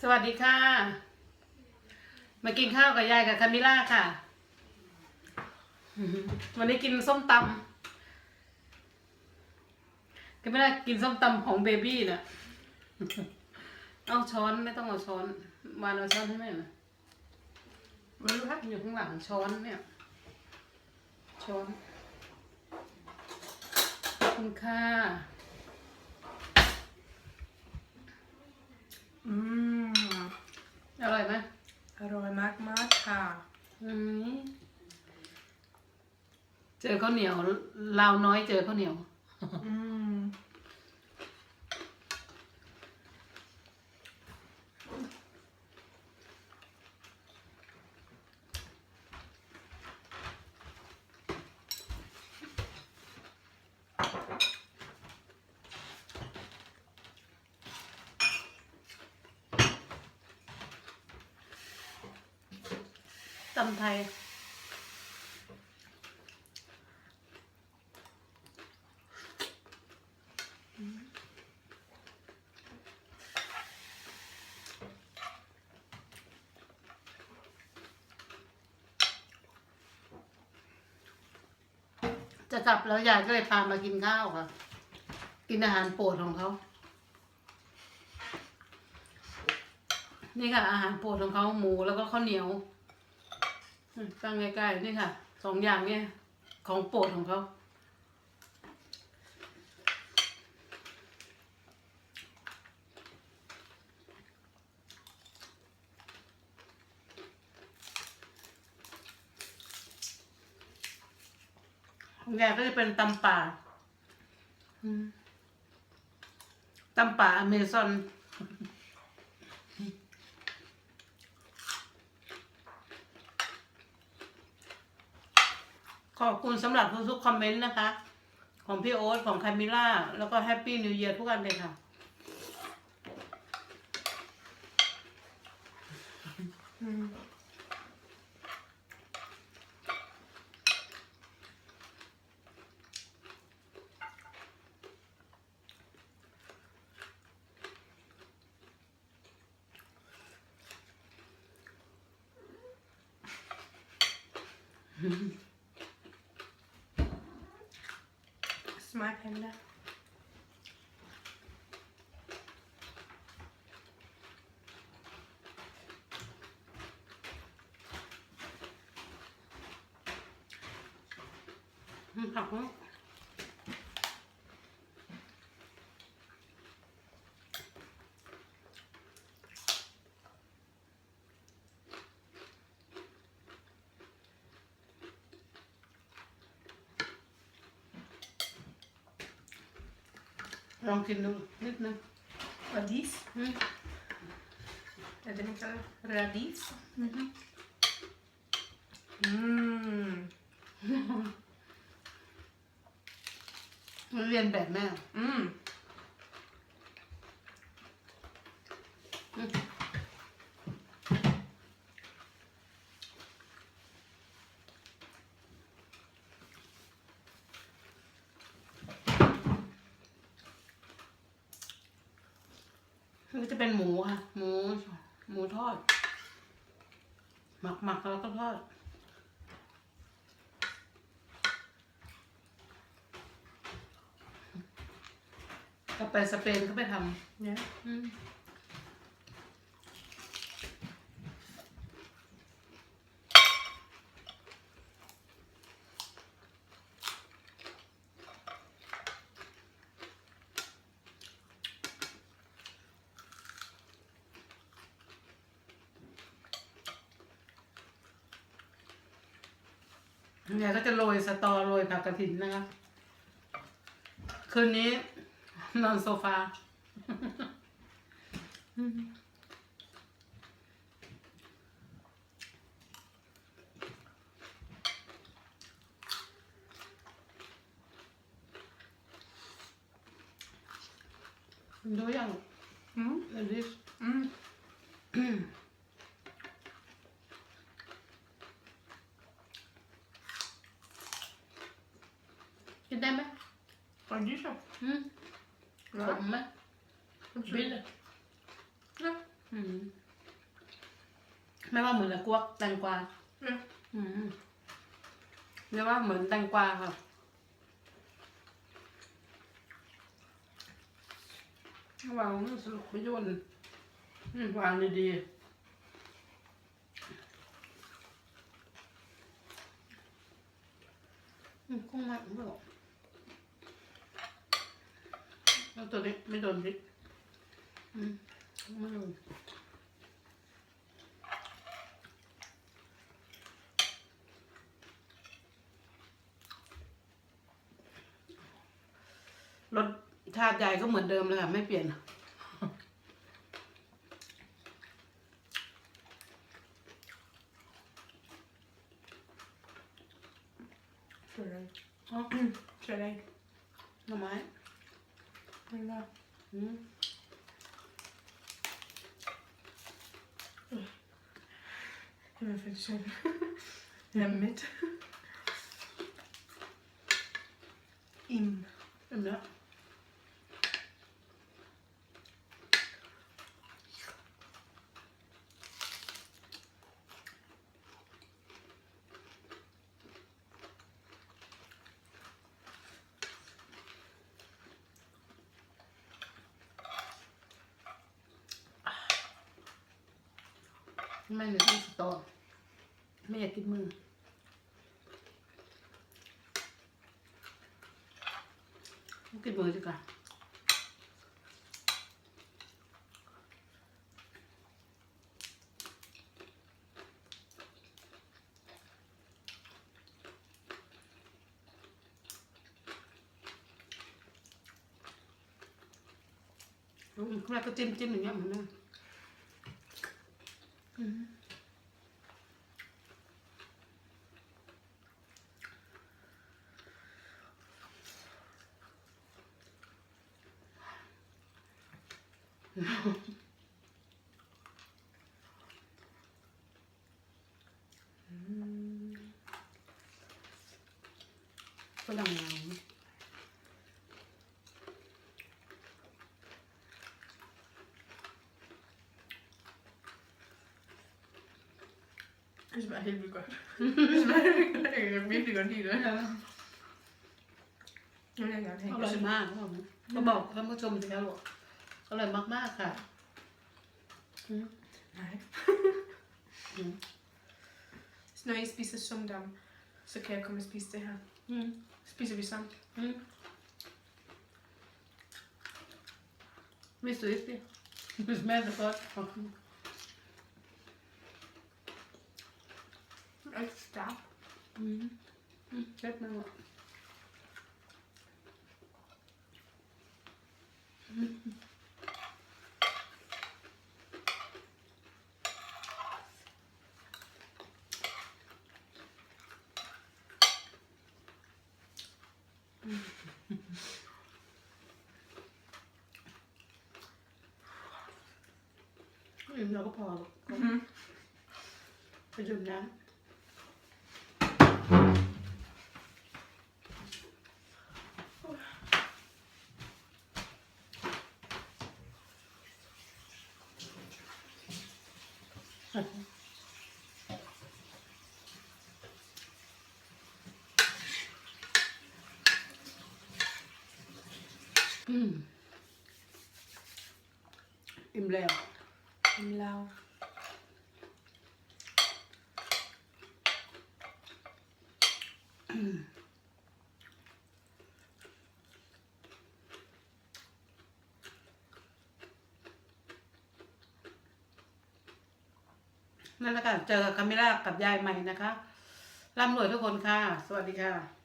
สวัสดีค่ะ มากินข้าวกับยายกับคามิล่าค่ะ วันนี้กินส้มตำคามิล่ากินส้มตำของเบบี้น่ะเอาช้อนไม่ต้องเอาช้อนวานเอาช้อนให้แม่หน่อยมันรู้ครับอยู่ข้างหลังช้อนเนี่ย ช้อนขอบคุณค่ะ อืม อร่อยไหมอร่อยมากมากๆค่ะ อืมเจอข้าวเหนียวลาวน้อยเจอข้าวเหนียว อืม ตำไทยจะกลับแล้วยายก็เลยพามากินข้าวค่ะ กินอาหารโปรดของเขา นี่ค่ะอาหารโปรดของเขาหมูแล้วก็ข้าวเหนียว ตั้งใกล้ๆนี่ค่ะสองอย่างเนี่ยของโปรดของเขาของยายก็จะเป็นตำป่าตำป่าอเมซอน ข อบคุณสำหรับทุกๆคอมเมนต์นะคะ ของพี่โอ๊ตของคามิล่า แล้วก็แฮปปี้นิวเยียร์ทุกอันเลยค่ะอื ม Smaak ลองกินดูนิดนึง Radis. อืม Är det mycket radis? อือฮึ Mm. เรียนแบบแม่ Mm. นี่จะเป็นหมูค่ะ หมู หมูทอด หมักหมักแล้วก็ทอดก็ไปสเปนก็ไปท Ja. ำอืม เนี่ยก็จะโรยสตอโรยผักกระถินนะคะคืนนี้ นอนโซฟา ดูยัง Mm. เอลิส Mm. กินได้ไหม Radis, ja. อืมขมไหม Absolut. บิล Ja. อืมไม่ว่าเหมือนละกวกแตงกวา Ja. อืมเรียกว่าเหมือนแตงกวาค่ะ วางนี่สรุปไม่ย่นอืมวางดีๆอืมกุ้งมากไม่หรอก แล้วตัวนี้ไม่โดนพริกอืมไม่โดนรสชาติใหญ่ก็เหมือนเดิมเลยค่ะ ไม่เปลี่ยน Tror dig. อ๋อ Tror dig. หน่อไม้ Ja. อืม Det var faktiskt så hemligt. Im. เไม่เหลือที่สตอไม่อยากกินมือกินมือดีกว่าอืมแล้วก็จิ้มจิ้มอย่างเงี้ยเหมือนกัน ฝรั่งลาว Det smager helt vildt godt. Det smager virkelig godt. Jeg kan virkelig godt lide det. Nu vil jeg gerne อ have ร่อย det. มากเขาบอกนะเร่อยมากๆค่ะอืม Nej. Mm. Så når I spiser sumdam, så kan jeg komme og spise det her. อืม Spiser vi sammen? อืมไม่สวยสิไม่แม่แต่ก็ Alt stærkt. อืมอืมเช็ดมาหมด อิ่มเราก็พอหรอก Mhm. ไปดื่มน้ำอืมอิ่มแล้ว En lav. นั่นแหละค่ะ เจอกับคาเมล่ากับยายใหม่นะคะร่ำรวยทุกคนค่ะ สวัสดีค่ะ